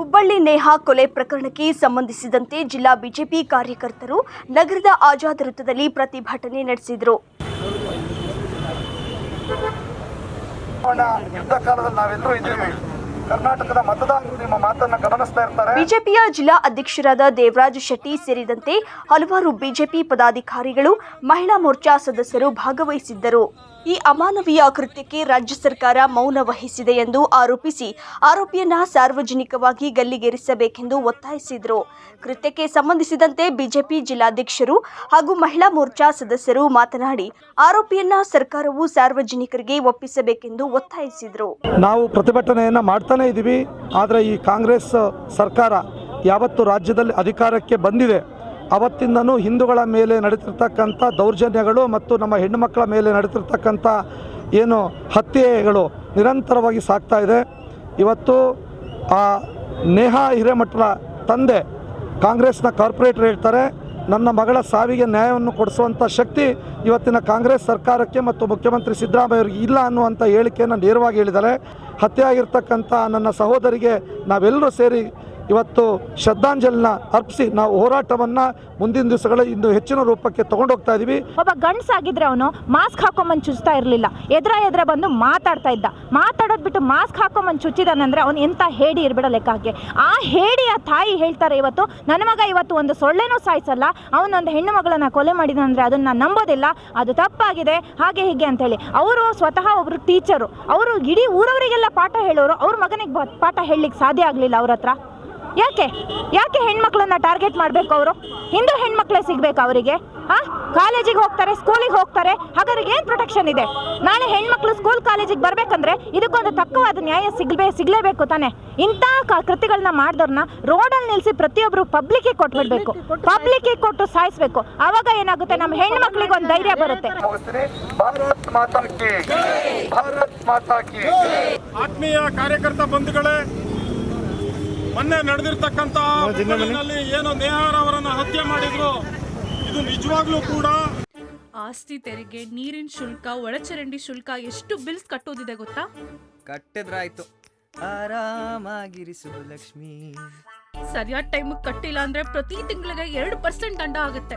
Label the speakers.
Speaker 1: ಹುಬ್ಬಳ್ಳಿ ನೇಹಾ ಕೊಲೆ ಪ್ರಕರಣಕ್ಕೆ ಸಂಬಂಧಿಸಿದಂತೆ ಜಿಲ್ಲಾ ಬಿಜೆಪಿ ಕಾರ್ಯಕರ್ತರು ನಗರದ ಆಜಾದ್ ವೃತ್ತದಲ್ಲಿ ಪ್ರತಿಭಟನೆ ನಡೆಸಿದರು.
Speaker 2: ನಾವೆಲ್ಲರೂ ಕರ್ನಾಟಕದ ಮತದಾರರು ನಿಮ್ಮ ಮಾತನ್ನ ಗಮನಿಸ್ತಾ ಇರ್ತಾರೆ.
Speaker 1: ಬಿಜೆಪಿಯ ಜಿಲ್ಲಾ ಅಧ್ಯಕ್ಷರಾದ ದೇವರಾಜ್ ಶೆಟ್ಟಿ ಸೇರಿದಂತೆ ಹಲವಾರು ಬಿಜೆಪಿ ಪದಾಧಿಕಾರಿಗಳು ಮಹಿಳಾ ಮೋರ್ಚಾ ಸದಸ್ಯರು ಭಾಗವಹಿಸಿದ್ದರು. ಈ ಅಮಾನವೀಯ ಕೃತ್ಯಕ್ಕೆ ರಾಜ್ಯ ಸರ್ಕಾರ ಮೌನ ವಹಿಸಿದೆ ಎಂದು ಆರೋಪಿಸಿ ಆರೋಪಿಯನ್ನ ಸಾರ್ವಜನಿಕವಾಗಿ ಗಲ್ಲಿಗೇರಿಸಬೇಕೆಂದು ಒತ್ತಾಯಿಸಿದರು. ಕೃತ್ಯಕ್ಕೆ ಸಂಬಂಧಿಸಿದಂತೆ ಬಿಜೆಪಿ ಜಿಲ್ಲಾಧ್ಯಕ್ಷರು ಹಾಗೂ ಮಹಿಳಾ ಮೋರ್ಚಾ ಸದಸ್ಯರು ಮಾತನಾಡಿ ಆರೋಪಿಯನ್ನ ಸರ್ಕಾರವು ಸಾರ್ವಜನಿಕರಿಗೆ ಒಪ್ಪಿಸಬೇಕೆಂದು ಒತ್ತಾಯಿಸಿದರು.
Speaker 2: ನಾವು ಪ್ರತಿಭಟನೆಯನ್ನ ಮಾಡ್ತಾನೆ ಇದ್ದೀವಿ, ಆದರೆ ಈ ಕಾಂಗ್ರೆಸ್ ಸರ್ಕಾರ ಯಾವತ್ತು ರಾಜ್ಯದಲ್ಲಿ ಅಧಿಕಾರಕ್ಕೆ ಬಂದಿದೆ. ಅವತ್ತಿಂದನೂ ಹಿಂದೂಗಳ ಮೇಲೆ ನಡೆತಿರ್ತಕ್ಕಂಥ ದೌರ್ಜನ್ಯಗಳು ಮತ್ತು ನಮ್ಮ ಹೆಣ್ಣುಮಕ್ಕಳ ಮೇಲೆ ನಡೆತಿರ್ತಕ್ಕಂಥ ಏನು ಹತ್ಯೆಗಳು ನಿರಂತರವಾಗಿ ಸಾಗ್ತಾ ಇದೆ. ಇವತ್ತು ಆ ನೇಹಾ ಹಿರೇಮಠರ ತಂದೆ ಕಾಂಗ್ರೆಸ್ನ ಕಾರ್ಪೊರೇಟರ್ ಹೇಳ್ತಾರೆ, ನನ್ನ ಮಗಳ ಸಾವಿಗೆ ನ್ಯಾಯವನ್ನು ಕೊಡಿಸುವಂಥ ಶಕ್ತಿ ಇವತ್ತಿನ ಕಾಂಗ್ರೆಸ್ ಸರ್ಕಾರಕ್ಕೆ ಮತ್ತು ಮುಖ್ಯಮಂತ್ರಿ ಸಿದ್ದರಾಮಯ್ಯವರಿಗೆ ಇಲ್ಲ ಅನ್ನುವಂಥ ಹೇಳಿಕೆಯನ್ನು ನೇರವಾಗಿ ಹೇಳಿದ್ದಾರೆ. ಹತ್ಯೆ ಆಗಿರ್ತಕ್ಕಂಥ ನನ್ನ ಸಹೋದರಿಗೆ ನಾವೆಲ್ಲರೂ ಸೇರಿ ಇವತ್ತು ಶ್ರದ್ಧಾಂಜಲಿನ ಅರ್ಪಿಸಿ ನಾವು ಹೋರಾಟವನ್ನು ಮುಂದಿನ ದಿವಸಗಳ ಇಂದು ಹೆಚ್ಚಿನ ರೂಪಕ್ಕೆ ತಗೊಂಡೋಗ್ತಾ ಇದೀವಿ.
Speaker 3: ಒಬ್ಬ ಗಂಡ್ಸಾಗಿದ್ರೆ ಅವನು ಮಾಸ್ಕ್ ಹಾಕೊಂಬಂದು ಚುಚ್ತಾ ಇರಲಿಲ್ಲ. ಎದ್ರ ಎದ್ರ ಬಂದು ಮಾತಾಡ್ತಾ ಇದ್ದ. ಮಾತಾಡೋದು ಬಿಟ್ಟು ಮಾಸ್ಕ್ ಹಾಕೊಂಬಂದು ಚುಚ್ಚಿದಾನಂದ್ರೆ ಅವ್ನು ಎಂಥ ಹೇಡಿ ಇರ್ಬಿಡ ಲೆಕ್ಕ ಹಾಕಿ ಆ ಹೇಡಿಯ ತಾಯಿ ಹೇಳ್ತಾರೆ ಇವತ್ತು, ನನ್ನ ಮಗ ಇವತ್ತು ಒಂದು ಸೊಳ್ಳೆನೂ ಸಾಯಿಸಲ್ಲ. ಅವನೊಂದು ಹೆಣ್ಣು ಮಗಳನ್ನ ಕೊಲೆ ಮಾಡಿದಂದ್ರೆ ಅದನ್ನ ನಂಬೋದಿಲ್ಲ. ಅದು ತಪ್ಪಾಗಿದೆ. ಹಾಗೆ ಹೀಗೆ ಅಂತ ಹೇಳಿ ಅವರು ಸ್ವತಃ ಒಬ್ರು ಟೀಚರು. ಅವರು ಇಡೀ ಊರವರಿಗೆಲ್ಲ ಪಾಠ ಹೇಳೋರು. ಅವ್ರ ಮಗನಿಗೆ ಪಾಠ ಹೇಳಲಿಕ್ಕೆ ಸಾಧ್ಯ ಆಗಲಿಲ್ಲ ಅವ್ರ ಹತ್ರ. ಯಾಕೆ? ಯಾಕೆ ಹೆಣ್ಮಕ್ಳನ್ನ ಟಾರ್ಗೆಟ್ ಮಾಡಬೇಕು ಅವರು? ಹಿಂದೂ ಹೆಣ್ಮಕ್ಳೇ ಸಿಗ್ಬೇಕು ಅವರಿಗೆ ಆ? ಕಾಲೇಜಿಗೆ ಹೋಗ್ತಾರೆ ಸ್ಕೂಲಿಗೆ ಹೋಗ್ತಾರೆ ಹಾಗಾದ್ರೆ ಏನು ಪ್ರೊಟೆಕ್ಷನ್ ಇದೆ? ನಾಳೆ ಹೆಣ್ಮಕ್ಳು ಸ್ಕೂಲ್ ಕಾಲೇಜಿಗೆ ಬರ್ಬೇಕಂದ್ರೆ ಇದಕ್ಕೊಂದು ತಕ್ಕವಾದ ನ್ಯಾಯ ಸಿಗ್ಬೇ ಸಿಗ್ಲೇಬೇಕು ತಾನೆ. ಇಂಥ ಕೃತಿಗಳನ್ನ ಮಾಡಿದವ್ರನ್ನ ರೋಡಲ್ಲಿ ನಿಲ್ಲಿಸಿ ಪ್ರತಿಯೊಬ್ಬರು ಪಬ್ಲಿಕ್ಗೆ ಕೊಟ್ಬಿಡ್ಬೇಕು. ಪಬ್ಲಿಕ್ಗೆ ಕೊಟ್ಟು ಸಾಯಿಸ್ಬೇಕು. ಆವಾಗ ಏನಾಗುತ್ತೆ? ನಮ್ಮ ಹೆಣ್ಮಕ್ಳಿಗೆ ಒಂದು ಧೈರ್ಯ ಬರುತ್ತೆ.
Speaker 4: ಆತ್ಮೀಯ ಕಾರ್ಯಕರ್ತ ಬಂಧುಗಳೇ ಮೊನ್ನೆ ನಡೆದಿರ್ತಕ್ಕಂಥ ಹುಬ್ಬಳ್ಳಿನಲ್ಲಿ ಏನು ನೇಹಾರ್ ಅವರನ್ನು ಹತ್ಯೆ ಮಾಡಿದ್ರು. ಇದು ನಿಜವಾಗ್ಲೂ ಕೂಡ?
Speaker 5: ಆಸ್ತಿ ತೆರಿಗೆ ನೀರಿನ ಶುಲ್ಕ ಒಳಚರಂಡಿ ಶುಲ್ಕ ಎಷ್ಟು ಬಿಲ್ಸ್ ಕಟ್ಟೋದಿದೆ ಗೊತ್ತಾ?
Speaker 6: ಕಟ್ಟಿದ್ರಾಯ್ತು. ಆರಾಮಾಗಿರಿ ಸುಲಕ್ಷ್ಮಿ
Speaker 5: ಸರಿಯಾದ ಟೈಮಿಗೆ ಕಟ್ಟಿಲ್ಲ ಅಂದ್ರೆ ಪ್ರತಿ ತಿಂಗಳಿಗೆ ಎರಡು ಪರ್ಸೆಂಟ್ ದಂಡ ಆಗುತ್ತೆ.